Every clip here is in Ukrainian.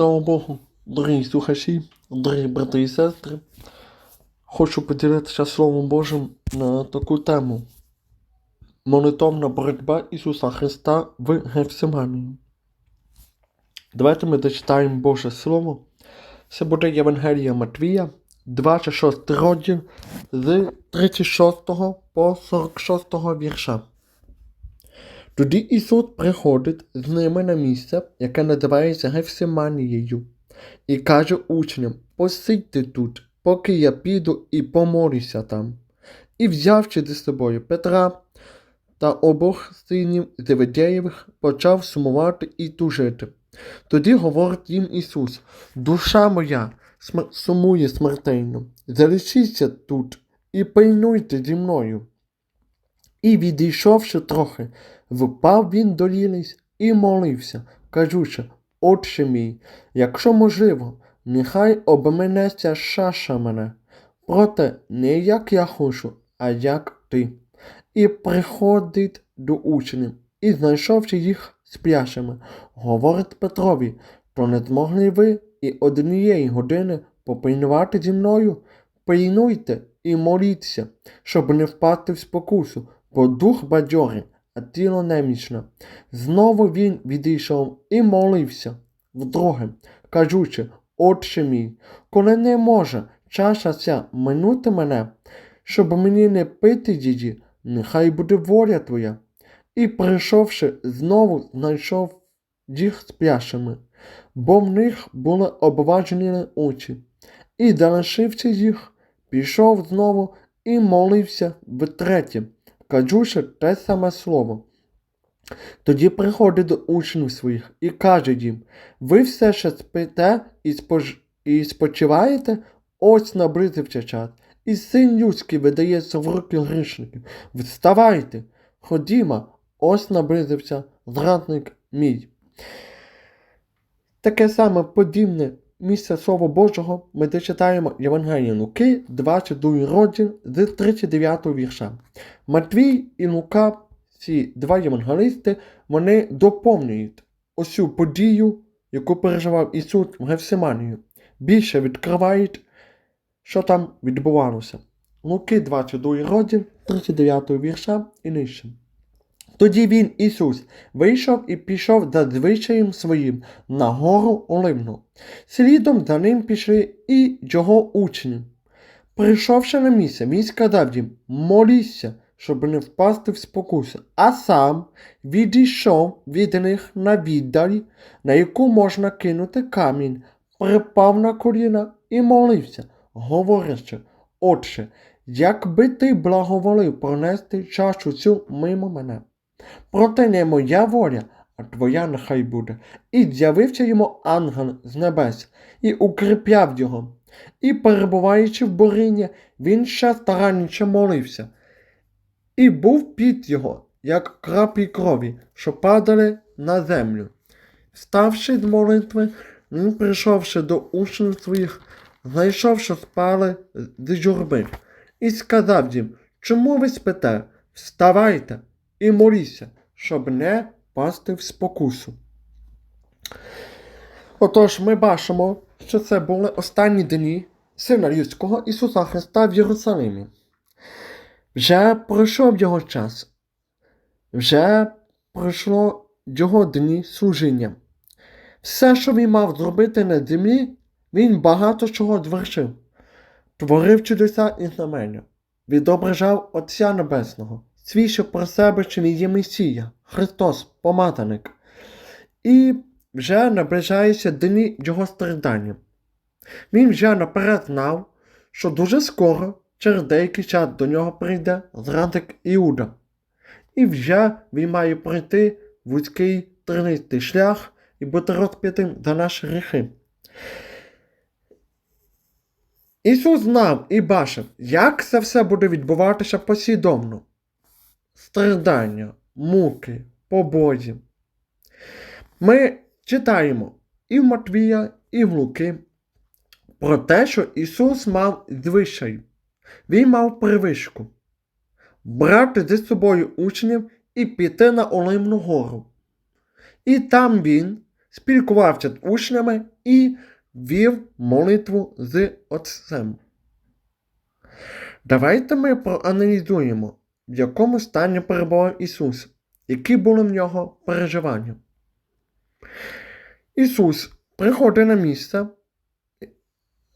Слава Богу, дорогі слухачі, дорогі брати і сестри. Хочу поділитися Словом Божим на таку тему. Молитовна боротьба Ісуса Христа в Гефсиманії. Давайте ми дочитаємо Боже Слово. Це буде Євангелія Матвія, 26 розділ з 36 по 46 вірша. Тоді Ісус приходить з ними на місце, яке називається Гефсиманією, і каже учням: посидьте тут, поки я піду і помолюся там. І взявши зі собою Петра та обох синів Зеведеєвих, почав сумувати і тужити. Тоді говорить їм Ісус: Душа моя смер- сумує смертельно, залишіться тут і пильнуйте зі мною. І відійшовши трохи, впав він до лілиць і молився, кажучи, Отче мій, якщо можливо, нехай обменеться шаша мене, проте не як я хочу, а як ти. І приходить до учнів, і знайшовши їх спляшими, говорить Петрові, то не змогли ви і однієї години попильнувати зі мною? Пильнуйте і моліться, щоб не впасти в спокусу, бо дух бадьорий, а тіло немічне. Знову він відійшов і молився вдруге, кажучи, Отче мій, коли не може чаша ця минути мене, щоб мені не пити її, нехай буде воля твоя. І прийшовши, знову знайшов їх спляшими, бо в них були обважені очі. І залишивши їх, пішов знову і молився втретє, кажучи те саме слово. Тоді приходить до учнів своїх і каже їм: Ви все ще спите і, спож... і спочиваєте? Ось наблизився час, і син людський видається в руки грішників. Вставайте, ходімо, ось наблизився зрадник мій. Таке саме подібне місце Слова Божого ми дочитаємо Євангелія Луки, 22 розділ з 39 вірша. Матвій і Лука, ці два євангелисти, вони доповнюють усю подію, яку переживав Ісус в Гефсиманію. Більше відкривають, що там відбувалося. Луки, 22 розділ, 39 вірша і нижче. Тоді він, Ісус, вийшов і пішов за звичаєм своїм на гору Оливну. Слідом за ним пішли і його учні. Прийшовши на місце, він сказав їм: моліться, щоб не впасти в спокусу, а сам відійшов від них на віддалі, на яку можна кинути камінь, припав на коліна і молився, говорячи, Отче, якби ти благоволив пронести чашу цю мимо мене. Проте не моя воля, а твоя нехай буде. І з'явився йому ангел з небес, і укріпляв його. І, перебуваючи в борині, він ще старанніше молився. І був під його, як краплі крові, що падали на землю. Ставши з молитви, він, прийшовши до учнів своїх, знайшов, що спали з журби, і сказав їм, чому ви спите? Вставайте і моліться, щоб не пасти в спокусу. Отож, ми бачимо, що це були останні дні Сина Людського Ісуса Христа в Єрусалимі. Вже пройшов його час, вже пройшло його дні служіння. Все, що він мав зробити на землі, він багато чого звершив, творив чудеса і знамення, відображав Отця Небесного, свідчив про себе, що він є Месія, Христос, помазаник, і вже наближаються дні його страждання. Він вже наперед знав, що дуже скоро, через деякий час до нього прийде зрадник Іуда, і вже він має пройти вузький тринистий шлях і бути розп'ятим за наші гріхи. Ісус знав і бачив, як це все буде відбуватися послідовно. Страждання, муки, побої. Ми читаємо і в Матвія, і в Луки про те, що Ісус мав звичай. Він мав привичку брати зі собою учнів і піти на Олимну гору. І там він спілкувався з учнями і вів молитву з Отцем. Давайте ми проаналізуємо, в якому стані перебував Ісус, які були в нього переживання. Ісус приходить на місце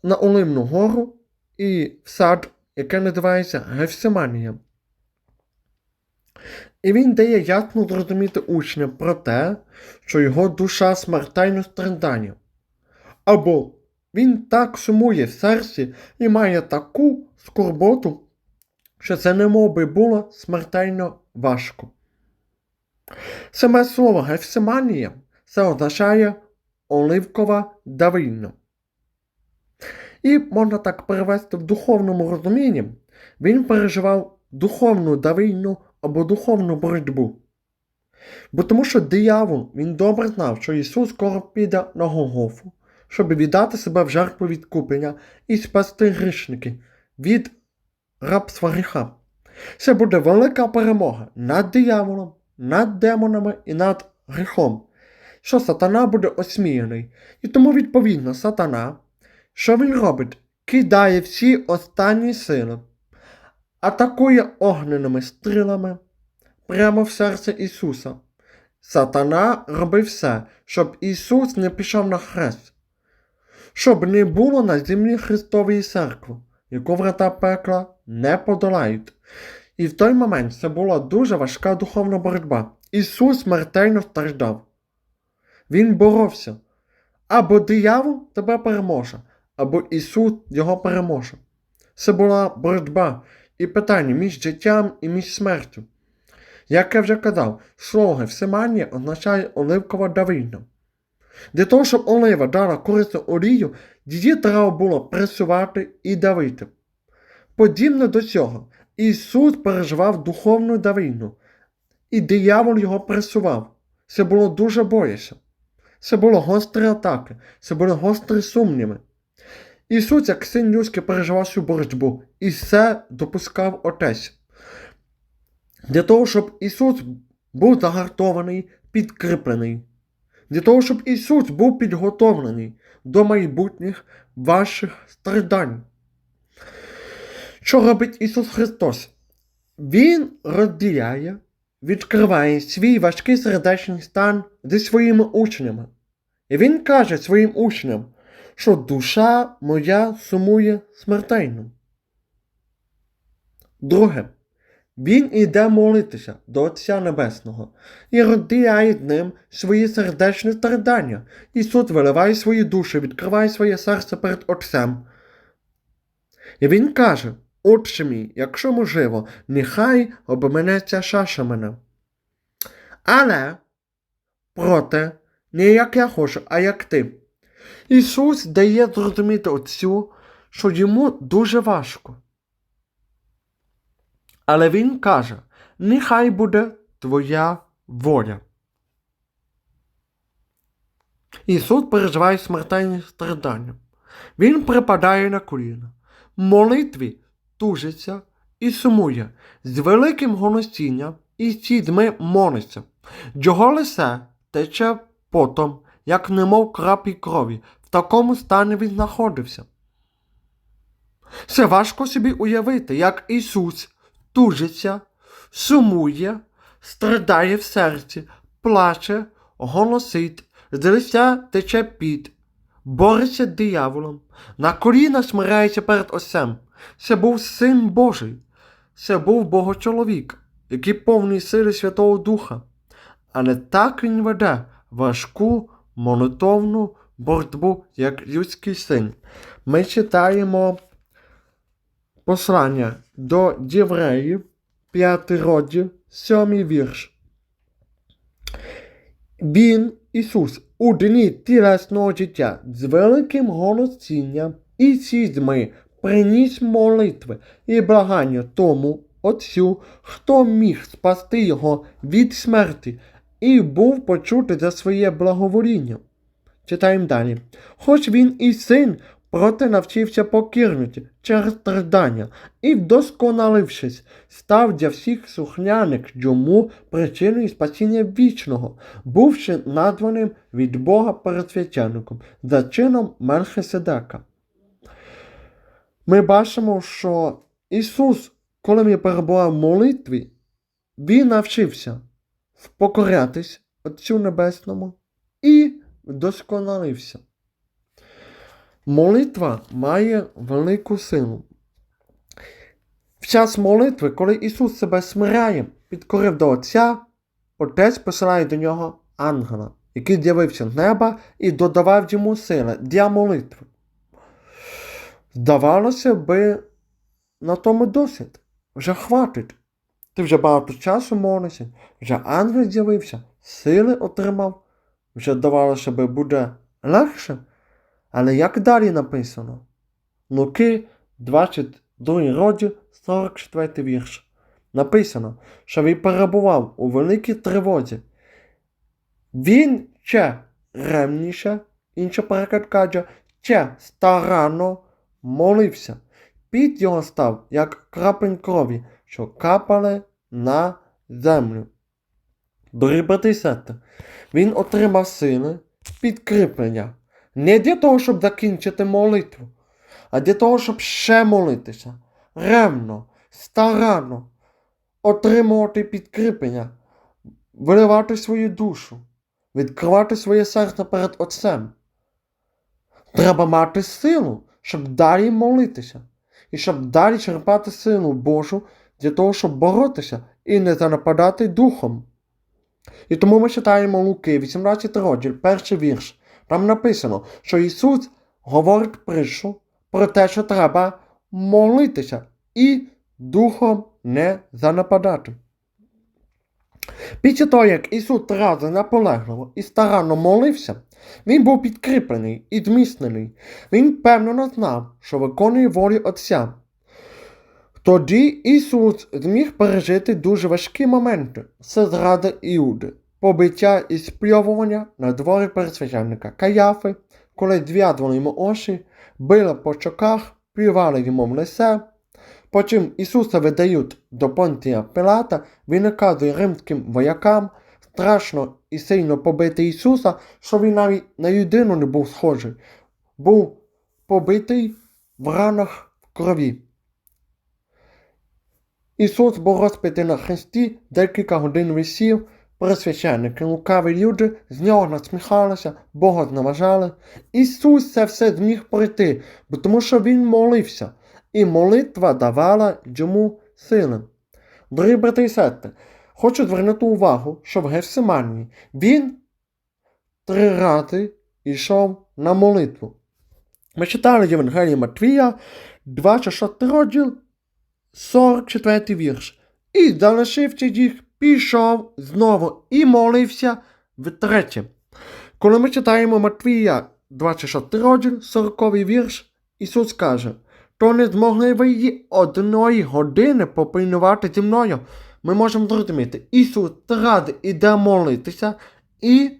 на Оливну гору і в сад, яке називається Гефсиманія. І він дає ясно зрозуміти учням про те, що його душа смертельно страждання. Або він так сумує в серці і має таку скорботу, що це немов би було смертельно важко. Саме слово Гефсиманія це означає оливкова давильня. І можна так перевести в духовному розумінні, він переживав духовну давильню або духовну боротьбу. Бо тому що диявол він добре знав, що Ісус скоро піде на Голгофу, щоб віддати себе в жертву відкуплення і спасти грішники від рабства гріха. Це буде велика перемога над дияволом, над демонами і над гріхом, що сатана буде осміяний. І тому, відповідно, сатана, що він робить? Кидає всі останні сили, атакує огненими стрілами прямо в серце Ісуса. Сатана робив все, щоб Ісус не пішов на хрест, щоб не було на землі Христової церкви, яку врата пекла не подолають. І в той момент це була дуже важка духовна боротьба. Ісус смертельно страждав. Він боровся. Або диявол тебе переможе, або Ісус його переможе. Це була боротьба і питання між життям і між смертю. Як я вже казав, слово Гефсиманія означає оливкова давильня. Для того, щоб олива дала корисну олію, її треба було пресувати і давити. Подібно до цього, Ісус переживав духовну давильню, і диявол його пресував. Це було дуже боязно. Це було гострі атаки, це були гострі сумніви. Ісус, як син людський, переживав цю боротьбу, і все допускав Отець. Для того, щоб Ісус був загартований, підкріплений. Для того, щоб Ісус був підготовлений до майбутніх ваших страждань. Що робить Ісус Христос? Він розділяє, відкриває свій важкий сердечний стан зі своїми учнями. І Він каже своїм учням, що душа моя сумує смертельно. Друге, він іде молитися до Отця Небесного і розділяє ним свої сердечні страждання. Ісус виливає свої душі, відкриває своє серце перед Отцем. І Він каже, Отче мій, якщо можливо, нехай обменеться чаша мене. Але, проте, не як я хочу, а як ти. Ісус дає зрозуміти Отцю, що йому дуже важко. Але Він каже, нехай буде твоя воля. Ісус переживає смертельні страждання. Він припадає на коліна, молитві тужиться і сумує, з великим гоносінням і сідьми молиться. Його лице тече потом, як немов крапі крові. В такому стані він знаходився. Це важко собі уявити, як Ісус тужиться, сумує, страдає в серці, плаче, голосить, з лиця тече під, бореться дияволом, на коліна смирається перед Отцем. Це був Син Божий, це був Богочоловік, який повний сили Святого Духа. Але так він веде важку монотонну боротьбу, як людський син. Ми читаємо послання до євреїв, 5 розділ, 7 вірш. Він, Ісус, у дні тілесного життя з великим голосінням і сідьми приніс молитви і благання тому Отцю, хто міг спасти його від смерті, і був почутий за своє благовоління. Читаємо далі. Хоч він і син, проте навчився покірності через страждання і, вдосконалившись, став для всіх слухняних йому причиною спасіння вічного, бувши названим від Бога пересвященником за чином Мелхиседека. Ми бачимо, що Ісус, коли він перебував в молитві, Він навчився покорятись Отцю Небесному і вдосконалився. Молитва має велику силу. В час молитви, коли Ісус себе смиряє, підкорив до Отця, Отець посилає до нього ангела, який з'явився з неба і додавав йому сили для молитви. Здавалося би, на тому досить. Вже хватить. Ти вже багато часу молишся, вже ангел з'явився, сили отримав, вже здавалося би, буде легше. Але як далі написано? Луки 22 розділ 44 вірш. Написано, що він перебував у великій тривозі. Він ще ремніше, інша переклад каже, ще старанно молився. Під його став, як краплень крові, що капали на землю. Дорогі брати і сестри, він отримав сили підкріплення. Не для того, щоб закінчити молитву, а для того, щоб ще молитися, ревно, старанно, отримувати підкріплення, виливати свою душу, відкривати своє серце перед Отцем. Треба мати силу, щоб далі молитися, і щоб далі черпати силу Божу для того, щоб боротися і не занападати духом. І тому ми читаємо Луки, 18 розділ, перший вірш. Там написано, що Ісус говорить притчу про те, що треба молитися і духом не занападати. Після того, як Ісус рази наполегливо і старанно молився, Він був підкріплений і зміцнений. Він впевнено знав, що виконує волю Отця. Тоді Ісус зміг пережити дуже важкі моменти це зрада Іуди, побиття і спльовування на дворі пересвященника Каяфи, коли зв'язували йому очі, били по чоках, плювали йому в лице. Потім Ісуса видають до Понтія Пилата, він наказує римським воякам страшно і сильно побити Ісуса, що він навіть на людину не був схожий, був побитий в ранах в крові. Ісус був розпитий на хресті, декілька годин висів, присвященники, лукаві люди з нього насміхалися, Бога зневажали. Ісус це все зміг пройти, бо тому що Він молився, і молитва давала йому сили. Дорогі брати і сестри, хочу звернути увагу, що в Гефсиманії він три рази йшов на молитву. Ми читали Євангелія Матвія, 26 розділ, 44 вірш. І залишивши їх, пішов знову і молився втретє. Коли ми читаємо Матвія 26 розділ, 40 вірш, Ісус каже, то не змогли ви її одної години попильнувати зі мною. Ми можемо зрозуміти, Ісус ради іде молитися, і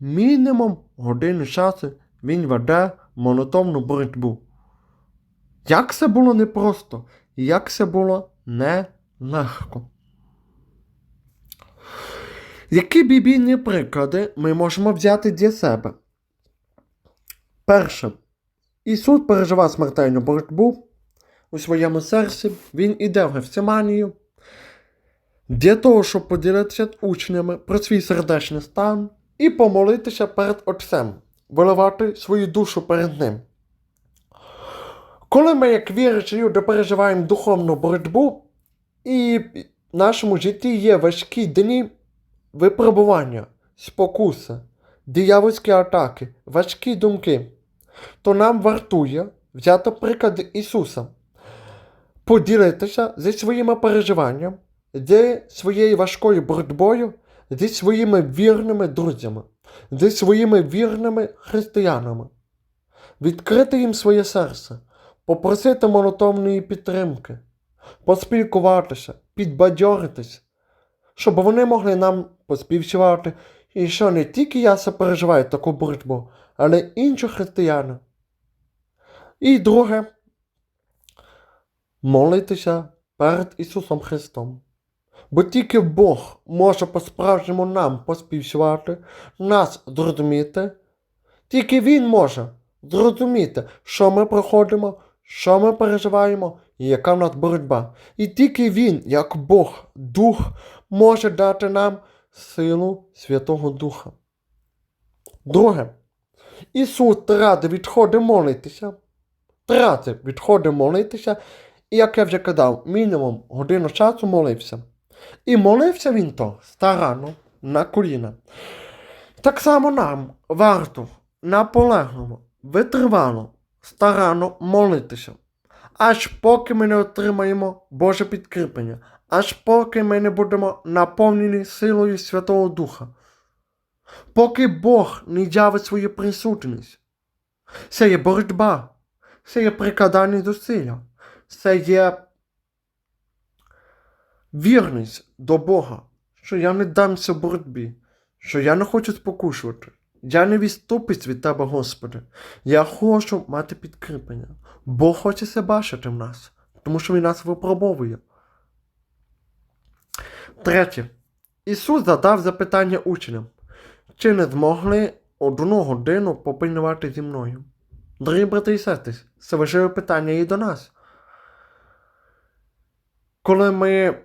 мінімум години часу Він веде монотонну боротьбу. Як це було непросто, як це було нелегко. Які біблійні приклади ми можемо взяти для себе? Перше. Ісус переживав смертельну боротьбу у своєму серці, Він іде в Гефсиманію для того, щоб поділитися з учнями про свій сердечний стан і помолитися перед Отцем, виливати свою душу перед Ним. Коли ми, як віруючі люди, переживаємо духовну боротьбу, і в нашому житті є важкі дні випробування, спокуси, диявольські атаки, важкі думки, то нам вартує взяти приклад Ісуса, поділитися зі своїми переживаннями, зі своєю важкою боротьбою, зі своїми вірними друзями, зі своїми вірними християнами, відкрити їм своє серце, попросити монотонної підтримки, поспілкуватися, підбадьоритися, щоб вони могли нам поспівчувати, і що не тільки я це переживаю таку боротьбу, але й інші християни. І друге, молитися перед Ісусом Христом. Бо тільки Бог може по-справжньому нам поспівчувати, нас зрозуміти. Тільки Він може зрозуміти, що ми проходимо, що ми переживаємо і яка в нас боротьба. І тільки Він, як Бог, Дух, може дати нам силу Святого Духа. Друге, Ісус ради відходить молитися. Ради відходить молитися, і як я вже казав, мінімум годину часу молився. І молився він то старанно на коліна. Так само нам варто наполегливо, витривало, старанно молитися, аж поки ми не отримаємо Боже підкріплення, аж поки ми не будемо наповнені силою Святого Духа, поки Бог не явить свою присутність. Це є боротьба, це є прикладання зусилля, це є вірність до Бога, що я не дамся боротьбі, що я не хочу спокушувати. Я не відступить від Тебе, Господи. Я хочу мати підкріплення. Бог хоче це бачити в нас, тому що Він нас випробовує. Третє. Ісус задав запитання учням, чи не змогли одну годину попильнувати зі мною. Дорогі брати і сестри, це важливе питання і до нас. Коли ми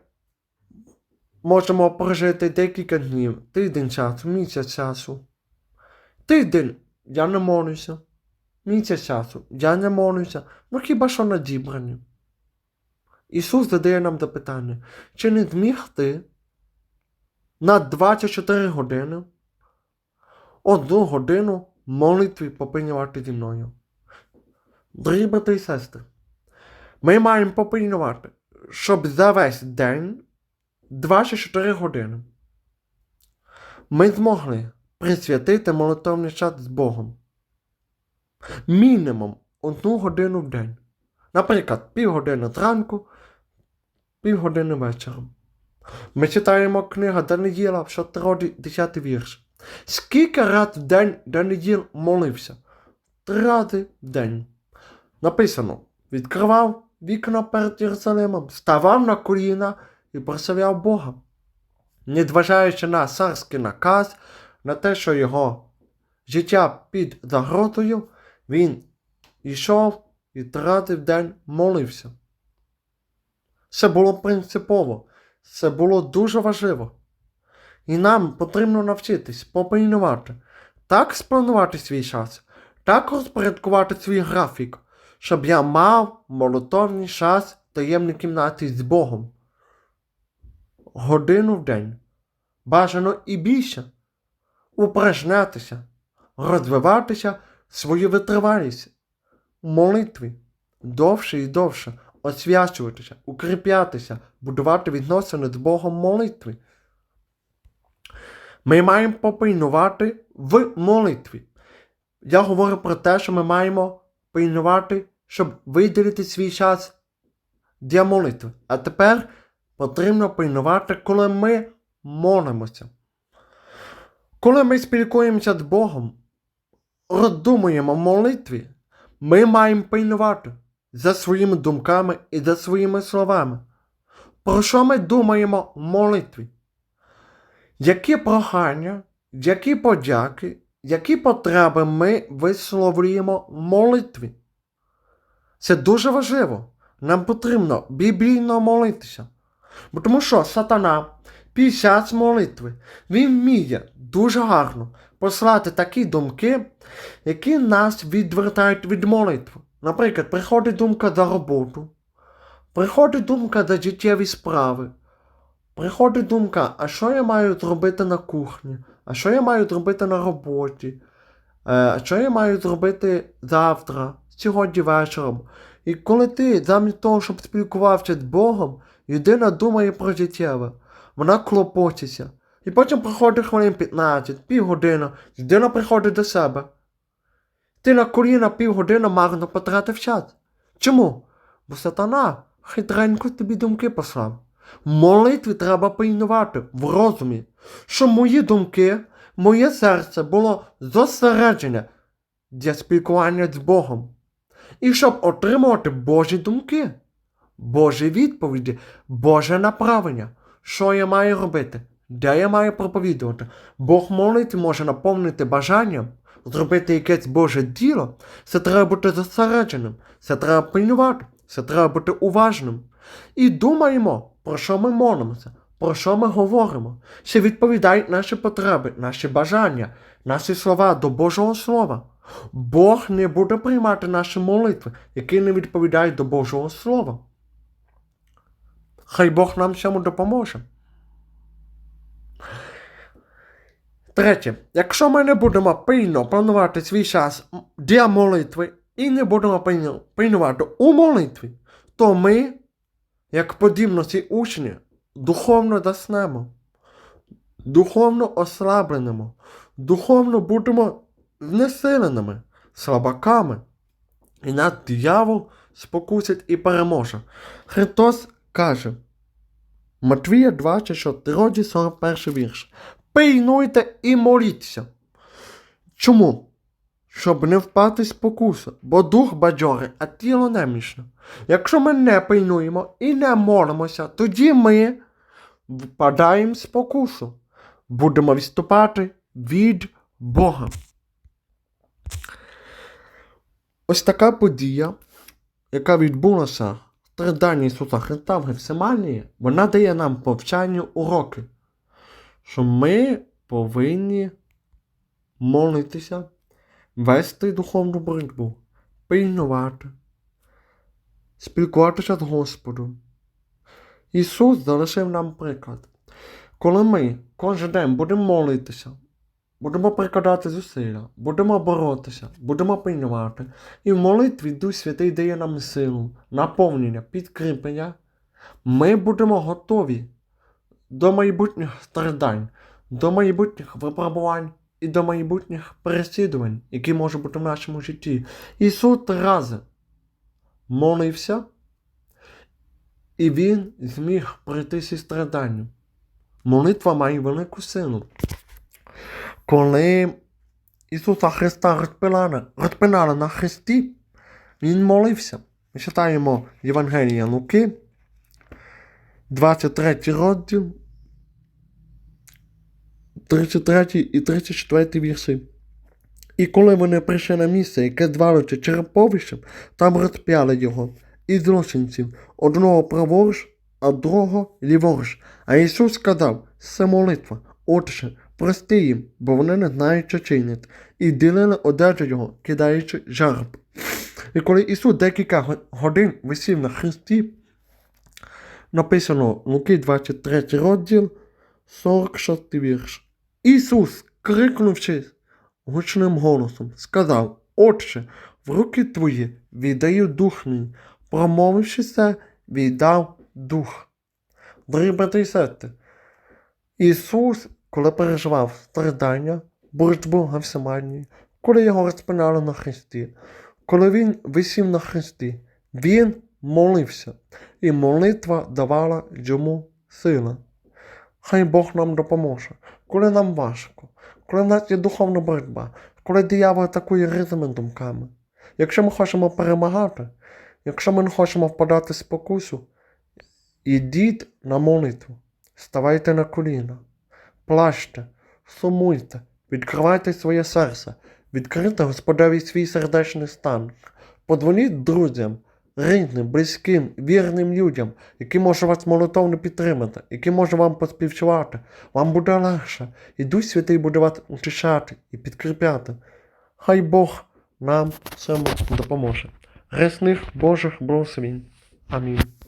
можемо прожити декілька днів, тиждень часу, місяць часу. Тиждень я не молюся. Місяць часу я не молюся, ну хіба що на зібранні. Ісус задає нам запитання, чи не зміг ти на 24 години одну годину молитві попильнювати зі мною? Дорогі брати і сестри, ми маємо попильнювати, щоб за весь день 24 години ми змогли присвятити молитовний час з Богом. Мінімум одну годину в день. Наприклад, півгодини зранку, півгодини вечором. Ми читаємо книгу Даниїла 4 10 вірш. Скільки раз в день Даниїл молився? Три в день. Написано: відкривав вікна перед Єрусалимом, ставав на коліна і прославляв Бога, не зважаючи на царський наказ, на те, що його життя під загрозою, він йшов і три в день молився. Це було принципово, це було дуже важливо. І нам потрібно навчитись попильнувати, так спланувати свій час, так розпорядкувати свій графік, щоб я мав молотовний час в таємній кімнаті з Богом. Годину в день. Бажано і більше. Упражнятися, розвиватися свою витривалість молитві, довше і довше освячуватися, укріплятися, будувати відносини з Богом в молитві. Ми маємо попильнувати в молитві. Я говорю про те, що ми маємо пильнувати, щоб виділити свій час для молитви. А тепер потрібно пильнувати, коли ми молимося. Коли ми спілкуємося з Богом, роздумуємо молитві, ми маємо пильнувати за своїми думками і за своїми словами. Про що ми думаємо в молитві? Які прохання, які подяки, які потреби ми висловлюємо в молитві? Це дуже важливо. Нам потрібно біблійно молитися. Бо тому що сатана під час молитви він вміє дуже гарно послати такі думки, які нас відвертають від молитви. Наприклад, приходить думка за роботу, приходить думка за життєві справи, приходить думка, а що я маю зробити на кухні, а що я маю зробити на роботі, е, а що я маю зробити завтра, сьогодні вечором. І коли ти, замість того, щоб спілкувався з Богом, людина думає про життєве, вона клопочеться. І потім проходить хвилин 15, півгодини, людина приходить до себе. Ти на коліна півгодини марно потратив час. Чому? Бо сатана хитренько тобі думки послав. В молитві треба пильнувати в розумі, що мої думки, моє серце було зосереджене для спілкування з Богом. і щоб отримувати Божі думки, Божі відповіді, Боже направлення. Що я маю робити? Де я маю проповідувати? Бог молитви може наповнити бажанням, зробити якесь Боже діло. Це треба бути зосередженим, це треба пильнувати, це треба бути уважним. І думаємо, про що ми молимося, про що ми говоримо, що відповідають наші потреби, наші бажання, наші слова до Божого Слова. Бог не буде приймати наші молитви, які не відповідають до Божого Слова. Хай Бог нам цьому допоможе. Третє, якщо ми не будемо пильно планувати свій час для молитви і не будемо пильно пильнувати у молитві, то ми, як подібно ці учні, духовно заснемо, духовно ослабленемо, духовно будемо знесиленими, слабаками, і нас диявол спокусить і переможе. Христос каже, Матвія 24, 41 вірш. Пильнуйте і моліться. Чому? Щоб не впати з спокусу, бо дух бадьорий, а тіло немічне. Якщо ми не пильнуємо і не молимося, тоді ми впадаємо спокусу. Будемо відступати від Бога. Ось така подія, яка відбулася в страданні Ісуса Христа в Гефсиманії, вона дає нам повчальні уроки, що ми повинні молитися, вести духовну боротьбу, пильнувати, спілкуватися з Господом. Ісус залишив нам приклад. Коли ми кожен день будемо молитися, будемо прикладати зусилля, будемо боротися, будемо пильнувати, і в молитві Дух Святий дає нам силу, наповнення, підкріплення, ми будемо готові до майбутніх страдань, до майбутніх випробувань і до майбутніх переслідувань, які можуть бути в нашому житті. Ісус три рази молився, і Він зміг пройти зі страданням. Молитва має велику силу. Коли Ісуса Христа розпинали, розпинали на хресті, Він молився. Ми читаємо Євангелія Луки, 23 розділ, 33 і 34 вірші. І коли вони прийшли на місце, яке звалося Череповищем, там розп'яли його і злочинців, одного праворуч, а другого ліворуч. А Ісус сказав, це молитва, Отче, прости їм, бо вони не знають, що чинять, і ділили одежу його, кидаючи жарб. І коли Ісус декілька годин висів на хресті, написано Луки 23 розділ, 46 вірш. Ісус, крикнувши гучним голосом, сказав: Отче, в руки твої віддаю дух мій. Промовивши це, віддав дух. Дорогі брати і сестри, Ісус, коли переживав страдання, боротьбу в Гефсиманії, коли його розпинали на хресті, коли він висів на хресті, він молився, і молитва давала йому сили. Хай Бог нам допоможе, коли нам важко, коли в нас є духовна боротьба, коли диявол атакує різними думками. Якщо ми хочемо перемагати, якщо ми не хочемо впадати спокусу, ідіть на молитву, ставайте на коліна, плачте, сумуйте, відкривайте своє серце, відкрийте Господеві свій сердечний стан, подзвоніть друзям, рідним, близьким, вірним людям, які можуть вас молитовно підтримати, які можуть вам поспівчувати. Вам буде легше, і Дух Святий буде вас утішати і підкріпляти. Хай Бог нам в цьому допоможе. Ресних Божих благословінь. Амінь.